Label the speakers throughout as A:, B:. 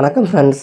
A: வணக்கம் friends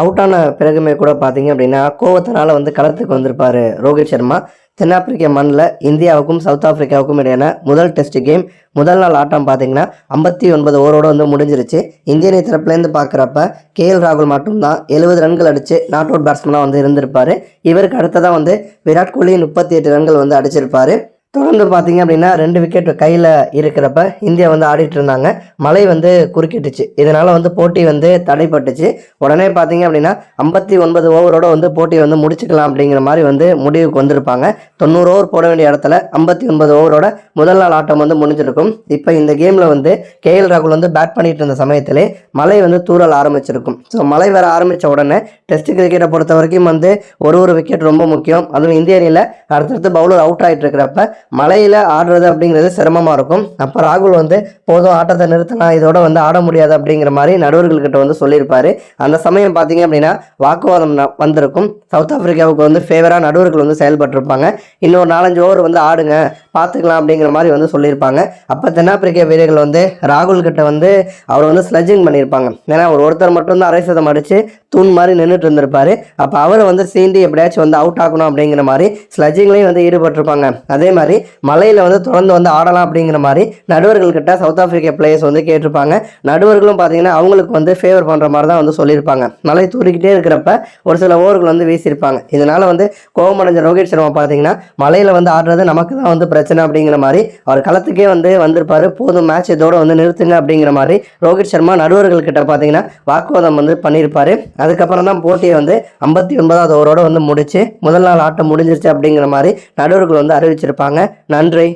A: out ஆன பிறகுமே கூட பார்த்தீங்க அப்படின்னா கோவத்தினால் வந்து களத்துக்கு வந்திருப்பார் ரோஹித் சர்மா. தென்னாப்பிரிக்க மண்ணில் இந்தியாவுக்கும் சவுத் ஆப்பிரிக்காவுக்கும் இடையான முதல் டெஸ்ட் கேம் முதல் நாள் ஆட்டம் பார்த்தீங்கன்னா ஐம்பத்தி ஒன்பது ஓவரோடு வந்து முடிஞ்சிருச்சு. இந்தியனை தரப்புலேருந்து பார்க்குறப்ப கேஎல் ராகுல் மட்டும்தான் எழுபது ரன்கள் அடித்து நாட் அவுட் பேட்ஸ்மனாக வந்து இருந்திருப்பார். இவருக்கு அடுத்ததாக வந்து விராட் கோலி முப்பத்தி எட்டு ரன்கள் வந்து அடிச்சிருப்பார். தொடர்ந்து பார்த்தீங்க அப்படின்னா ரெண்டு விக்கெட் கையில் இருக்கிறப்ப இந்தியா வந்து ஆடிட்டு இருந்தாங்க. மழை வந்து குறுக்கிட்டுச்சு. இதனால் வந்து போட்டி வந்து தடைப்பட்டுச்சு. உடனே பார்த்தீங்க அப்படின்னா ஐம்பத்தி ஒன்பது ஓவரோட வந்து போட்டியை வந்து முடிச்சுக்கலாம் அப்படிங்கிற மாதிரி வந்து முடிவுக்கு வந்திருப்பாங்க. தொண்ணூறு ஓவர் போட வேண்டிய இடத்துல ஐம்பத்தி ஒன்பது ஓவரோட முதல் நாள் ஆட்டம் வந்து முடிஞ்சிருக்கும். இப்போ இந்த கேமில் வந்து கேஎல் ராகுல் வந்து பேட் பண்ணிட்டு இருந்த சமயத்திலே மழை வந்து தூரல் ஆரம்பிச்சிருக்கும். ஸோ மழை வர ஆரம்பித்த உடனே டெஸ்ட் கிரிக்கெட்டை பொறுத்த வரைக்கும் வந்து ஒரு ஒரு விக்கெட் ரொம்ப முக்கியம். அதுவும் இந்திய அணியில் அடுத்தடுத்து பவுலர் அவுட் ஆகிட்டு இருக்கிறப்ப மழையில் ஆடுறது அப்படிங்கிறது சிரமமாக இருக்கும். அப்போ ராகுல் வந்து போதும் ஆட்டத்தை நிறுத்தலாம் இதோட வந்து ஆட முடியாது அப்படிங்கிற மாதிரி நடுவர்கள்கிட்ட வந்து சொல்லியிருப்பார். அந்த சமயம் பார்த்தீங்க அப்படின்னா வாக்குவாதம் வந்திருக்கும். சவுத் ஆப்பிரிக்காவுக்கு வந்து ஃபேவராக நடுவர்கள் வந்து செயல்பட்டிருப்பாங்க. இன்னொரு நாலஞ்சு ஓவர் வந்து ஆடுங்க. பார்த்துக்கலாம் அப்படிங்கிற மாதிரி வந்து சொல்லியிருப்பாங்க. அப்போ தென்னாப்பிரிக்க வீரர்கள் வந்து ராகுல் கிட்ட வந்து அவர் வந்து ஸ்லஜிங் பண்ணியிருப்பாங்க. ஏன்னா அவர் ஒருத்தர் மட்டும்தான் அரை சதம் அடித்து தூண் மாதிரி நின்றுட்டு இருந்திருப்பார். அப்போ அவரை வந்து சீண்டி எப்படியாச்சும் வந்து அவுட் ஆகணும் அப்படிங்கிற மாதிரி ஸ்லஜிங்லேயும் வந்து ஈடுபட்டிருப்பாங்க. அதே மாதிரி மலையில் வந்து தொடர்ந்து வந்து ஆடலாம் அப்படிங்கிற மாதிரி நடுவர்கள்கிட்ட சவுத் ஆஃப்ரிக்கா பிளேயர்ஸ் வந்து கேட்டிருப்பாங்க. நடுவர்களும் பார்த்தீங்கன்னா அவங்களுக்கு வந்து ஃபேவர் பண்ணுற மாதிரி தான் வந்து சொல்லியிருப்பாங்க. மலை தூரிக்கிட்டே இருக்கிறப்ப ஒரு சில ஓவர்கள் வந்து வீசியிருப்பாங்க. இதனால் வந்து கோபமடைஞ்ச ரோஹித் சர்மா பார்த்தீங்கன்னா மலையில் வந்து ஆடுறது நமக்கு தான் வந்து பிரச்சனை அப்படிங்கிற மாதிரி அவர் களத்துக்கே வந்து வந்திருப்பாரு. போதும் மேட்ச் இதோட வந்து நிறுத்துங்க அப்படிங்கிற மாதிரி ரோஹித் சர்மா நடுவர்கள் கிட்ட பார்த்தீங்கன்னா வாக்குவாதம் வந்து பண்ணியிருப்பாரு. அதுக்கப்புறம் தான் போட்டியை வந்து ஐம்பத்தி ஒன்பதாவது ஓவரோட வந்து முடிச்சு முதல் நாள் ஆட்டம் முடிஞ்சிருச்சு அப்படிங்கிற மாதிரி நடுவர்கள் வந்து அறிவிச்சிருப்பாங்க. நன்றி.